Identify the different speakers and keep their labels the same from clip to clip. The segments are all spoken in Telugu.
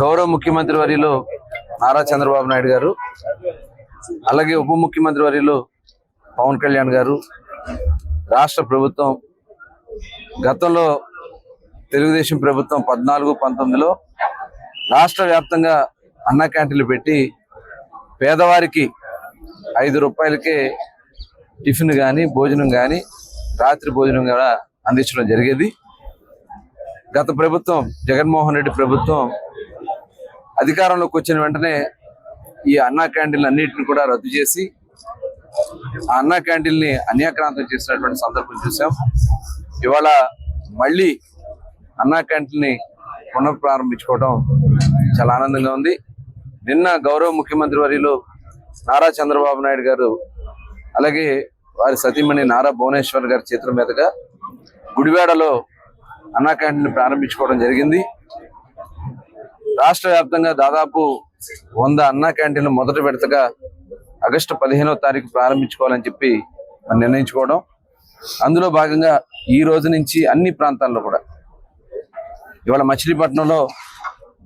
Speaker 1: గౌరవ ముఖ్యమంత్రి వర్యులు నారా చంద్రబాబు నాయుడు గారు అలాగే ఉప ముఖ్యమంత్రి వర్యులు పవన్ కళ్యాణ్ గారు రాష్ట్ర ప్రభుత్వం గతంలో తెలుగుదేశం ప్రభుత్వం పద్నాలుగు పంతొమ్మిదిలో రాష్ట్ర వ్యాప్తంగా అన్న క్యాంటీన్లు పెట్టి పేదవారికి ఐదు రూపాయలకే టిఫిన్ కానీ భోజనం కానీ రాత్రి భోజనం కూడా అందించడం జరిగేది. గత ప్రభుత్వం జగన్మోహన్ రెడ్డి ప్రభుత్వం అధికారంలోకి వచ్చిన వెంటనే ఈ అన్నా క్యాంటీన్లు అన్నిటిని కూడా రద్దు చేసి ఆ అన్నా క్యాంటీన్ని అన్యాక్రాంతం చేసినటువంటి సందర్భం చూసాం. ఇవాళ మళ్ళీ అన్నా క్యాంటీన్ని పునఃప్రారంభించుకోవడం చాలా ఆనందంగా ఉంది. నిన్న గౌరవ ముఖ్యమంత్రి వర్యులు నారా చంద్రబాబు నాయుడు గారు అలాగే వారి సతీమణి నారా భువనేశ్వర్ గారి చేతుల మీదుగా గుడివాడలో అన్నా క్యాంటీన్ ప్రారంభించుకోవడం జరిగింది. రాష్ట్ర వ్యాప్తంగా దాదాపు వంద అన్నా క్యాంటీన్లు మొదటి విడతగా ఆగస్టు పదిహేనవ తారీఖు ప్రారంభించుకోవాలని చెప్పి నిర్ణయించుకోవడం. అందులో భాగంగా ఈ రోజు నుంచి అన్ని ప్రాంతాల్లో కూడా ఇవాళ మచిలీపట్నంలో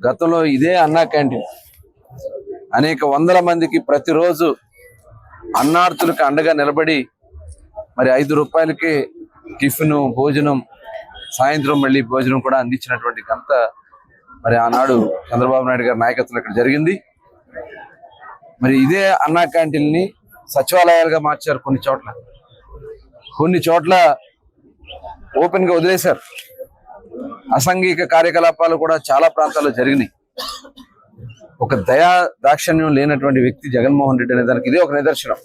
Speaker 1: గతంలో ఇదే అన్నా క్యాంటీన్. అనేక వందల మందికి ప్రతిరోజు అన్నార్థులకు అండగా నిలబడి మరి ఐదు రూపాయలకి టిఫిన్ భోజనం సాయంత్రం మళ్ళీ భోజనం కూడా అందించినటువంటి ఘనత మరి ఆనాడు చంద్రబాబు నాయుడు గారి నాయకత్వం ఇక్కడ జరిగింది. మరి ఇదే అన్నా క్యాంటీన్ని సచివాలయాలుగా మార్చారు కొన్ని చోట్ల. కొన్ని చోట్ల ఓపెన్గా వదిలేశారు. అసాంఘిక కార్యకలాపాలు కూడా చాలా ప్రాంతాల్లో జరిగినాయి. ఒక దయా దాక్షణ్యం లేనటువంటి వ్యక్తి జగన్మోహన్ రెడ్డి అనే దానికి ఇదే ఒక నిదర్శనం.